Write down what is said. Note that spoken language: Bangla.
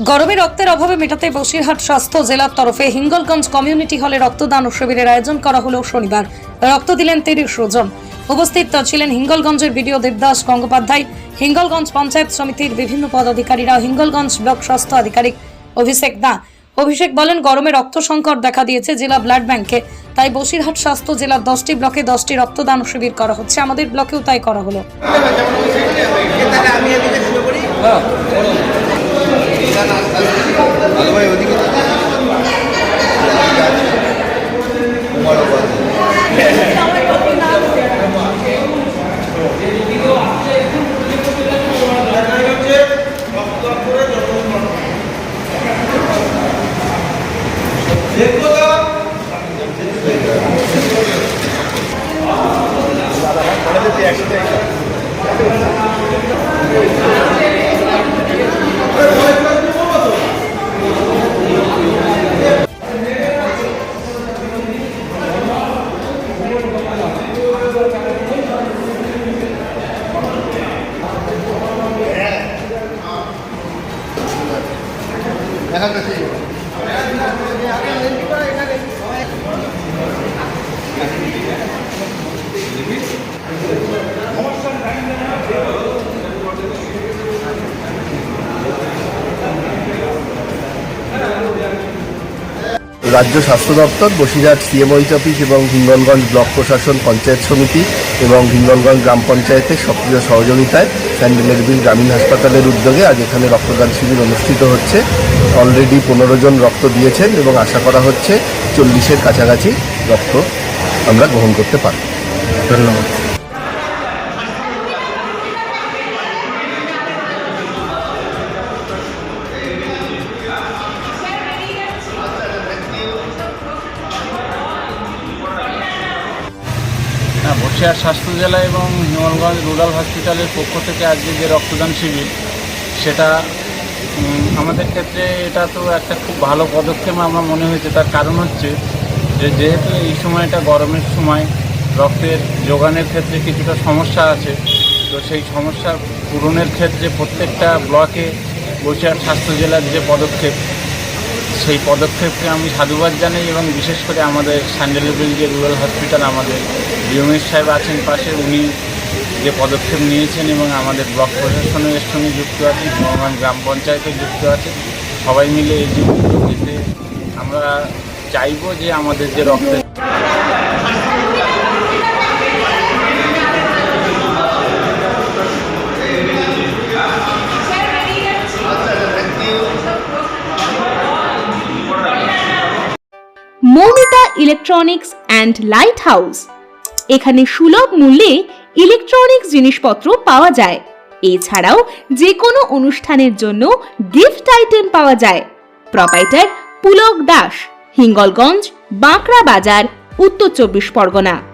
গরমে রক্তের অভাবে মেটাতে বসিরহাট স্বাস্থ্য জেলার তরফে হিঙ্গলগঞ্জ কমিউনিটি হলে রক্তদান শিবিরের আয়োজন করা হলো শনিবার। রক্ত দিলেন তিরিশ জন। উপস্থিত ছিলেন হিঙ্গলগঞ্জের বিডিও দেবদাস গঙ্গোপাধ্যায়, হিঙ্গলগঞ্জ পঞ্চায়েত সমিতির বিভিন্ন পদাধিকারীরা, হিঙ্গলগঞ্জ ব্লক স্বাস্থ্য আধিকারিক অভিষেক দা। অভিষেক বলেন, গরমে রক্ত সংকট দেখা দিয়েছে জেলা ব্লাড ব্যাংকে। তাই বসিরহাট স্বাস্থ্য জেলার দশটি ব্লকে দশটি রক্তদান শিবির করা হচ্ছে। আমাদের ব্লকেও তাই করা হলো। ভাই ওদিকে রাজ্য স্বাস্থ্য দপ্তর, বসিরহাট সিএমওইচ অফিস এবং হিঙ্গলগঞ্জ ব্লক প্রশাসন পঞ্চায়েত সমিতি এবং হিঙ্গলগঞ্জ গ্রাম পঞ্চায়েতের সক্রিয় সহযোগিতায় স্যান্ডেলের বিল গ্রামীণ হাসপাতালের উদ্যোগে আজ এখানে রক্তদান শিবির অনুষ্ঠিত হচ্ছে। অলরেডি পনেরো জন রক্ত দিয়েছেন এবং আশা করা হচ্ছে চল্লিশের কাছাকাছি রক্ত আমরা গ্রহণ করতে পারব। ধন্যবাদ। বসিরহাট স্বাস্থ্য জেলা এবং হিঙ্গলগঞ্জ রুরাল হসপিটালের পক্ষ থেকে আজকে যে রক্তদান শিবির, সেটা আমাদের ক্ষেত্রে এটা তো একটা খুব ভালো পদক্ষেপ আমার মনে হয়েছে। তার কারণ হচ্ছে যে, যেহেতু এই সময়টা গরমের সময়, রক্তের যোগানের ক্ষেত্রে কিছুটা সমস্যা আছে, তো সেই সমস্যা পূরণের ক্ষেত্রে প্রত্যেকটা ব্লকে বসিরহাট স্বাস্থ্য জেলার যে পদক্ষেপ, সেই পদক্ষেপকে আমি সাধুবাদ জানাই এবং বিশেষ করে আমাদের স্যান্ডেলেবিল যে রুরাল হসপিটাল আমাদের ডিওমেশ সাহেব আছেন পাশে, উনি যে পদক্ষেপ নিয়েছেন এবং আমাদের ব্লক প্রশাসনের সঙ্গে যুক্ত আছে হিমগঞ্জ গ্রাম পঞ্চায়েতে যুক্ত আছে, সবাই মিলে এই যে উদ্যোগ নিতে আমরা চাইব যে আমাদের যে রক্তের Moumita electronics and light house এখানে সুলভ মূল্যে ইলেকট্রনিক্স জিনিসপত্র পাওয়া যায়। এছাড়াও যে কোনো অনুষ্ঠানের জন্য গিফট আইটেম পাওয়া যায়। প্রপাইটার পুলক দাস, হিঙ্গলগঞ্জ, বাঁকড়া বাজার, উত্তর চব্বিশ পরগনা।